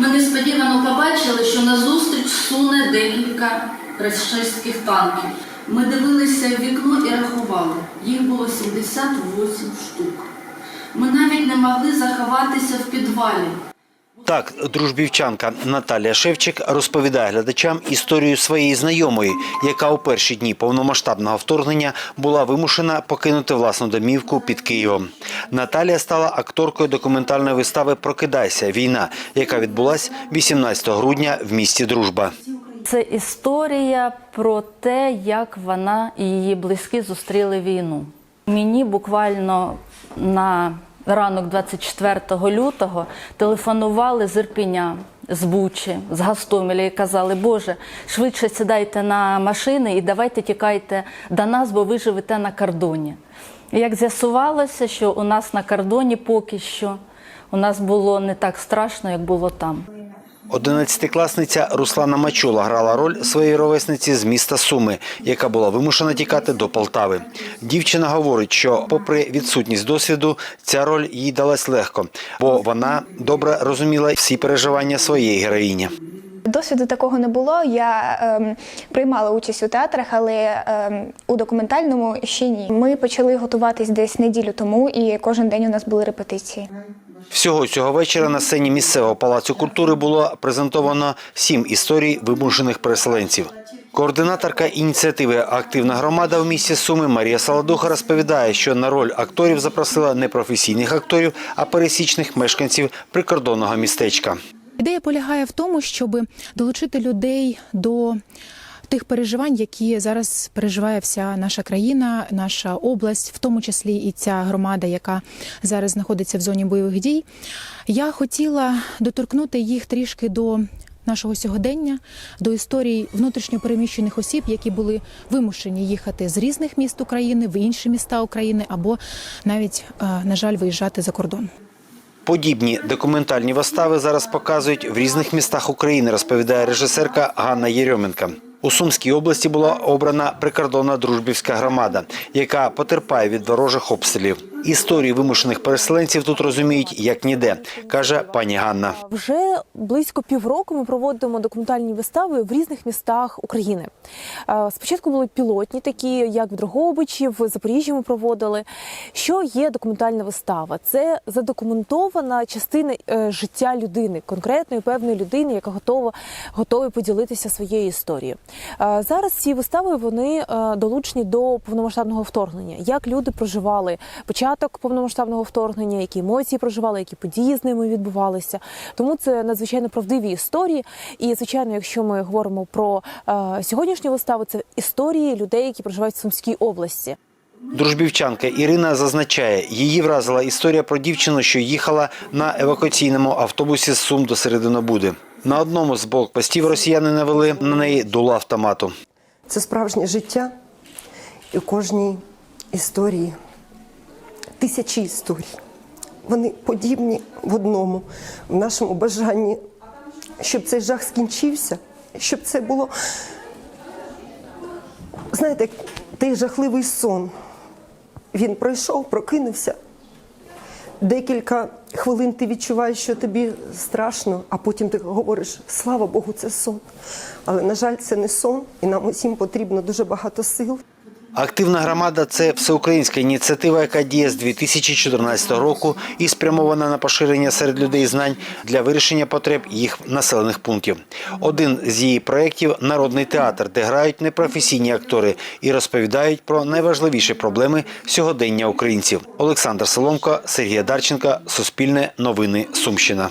Ми несподівано побачили, що назустріч суне декілька рашистських танків. Ми дивилися в вікно і рахували. Їх було 78 штук. Ми навіть не могли заховатися в підвалі. Так, дружбівчанка Наталія Шевчик розповідає глядачам історію своєї знайомої, яка у перші дні повномасштабного вторгнення була вимушена покинути власну домівку під Києвом. Наталія стала акторкою документальної вистави Прокидайся війна, яка відбулась 18 грудня в місті Дружба. Це історія про те, як вона і її близькі зустріли війну. Мені буквально на ранок 24 лютого телефонували з Ірпіня, з Бучі, з Гастомеля і казали, Боже, швидше сідайте на машини і давайте тікайте до нас, бо ви живете на кордоні. Як з'ясувалося, що у нас на кордоні поки що у нас було не так страшно, як було там. Одинадцятикласниця Руслана Мачула грала роль своєї ровесниці з міста Суми, яка була вимушена тікати до Полтави. Дівчина говорить, що, попри відсутність досвіду, ця роль їй далась легко, бо вона добре розуміла всі переживання своєї героїні. Досвіду такого не було. Я ем, приймала участь у театрах, але ем, у документальному ще ні. Ми почали готуватись десь неділю тому, і кожен день у нас були репетиції. Всього цього вечора на сцені місцевого палацу культури було презентовано сім історій вимушених переселенців. Координаторка ініціативи Активна громада в місті Суми Марія Саладуха розповідає, що на роль акторів запросила не професійних акторів, а пересічних мешканців прикордонного містечка. Ідея полягає в тому, щоб долучити людей до тих переживань, які зараз переживає вся наша країна, наша область, в тому числі і ця громада, яка зараз знаходиться в зоні бойових дій. Я хотіла доторкнути їх трішки до. Нашого сьогодення до історій внутрішньопереміщених осіб, які були вимушені їхати з різних міст України в інші міста України, або навіть, е, на жаль, виїжджати за кордон. Подібні документальні вистави зараз показують в різних містах України, розповідає режисерка Ганна Єрьоменка. У Сумській області була обрана прикордонна дружбівська громада, яка потерпає від ворожих обстрілів. Історії вимушених переселенців тут розуміють як ніде, каже пані Ганна. Вже близько півроку ми проводимо документальні вистави в різних містах України. Е, Спочатку були пілотні, такі як в Дрогобичі, в Запоріжжі ми проводили. Що є документальна вистава? Це задокументована частина е, життя людини, конкретної певної людини, яка готова готова поділитися своєю історією. Зараз ці вистави вони е, долучені до повномасштабного вторгнення. Як люди проживали початок повномасштабного вторгнення, які емоції проживали, які події з ними відбувалися. Тому це надзвичайно правдиві історії. І звичайно, якщо ми говоримо про е, сьогоднішню виставу, це історії людей, які проживають в Сумській області. Дружбівчанка Ірина зазначає, її вразила історія про дівчину, що їхала на евакуаційному автобусі з Сум до Серединобуди. На одному з блокпостів росіяни навели на неї дуло автомату. Це справжнє життя, і у кожній історії тисячі історій. Вони подібні в одному, в нашому бажанні, щоб цей жах скінчився, щоб це було, знаєте, той жахливий сон. Він пройшов, прокинувся. Декілька хвилин ти відчуваєш, що тобі страшно, а потім ти говориш, слава Богу, це сон. Але, на жаль, це не сон, і нам усім потрібно дуже багато сил. Активна громада це всеукраїнська ініціатива, яка діє з 2014 року і спрямована на поширення серед людей знань для вирішення потреб їх населених пунктів. Один з її проєктів народний театр, де грають непрофесійні актори і розповідають про найважливіші проблеми сьогодення українців. Олександр Соломко, Сергій Дарченко, Суспільне новини Сумщина.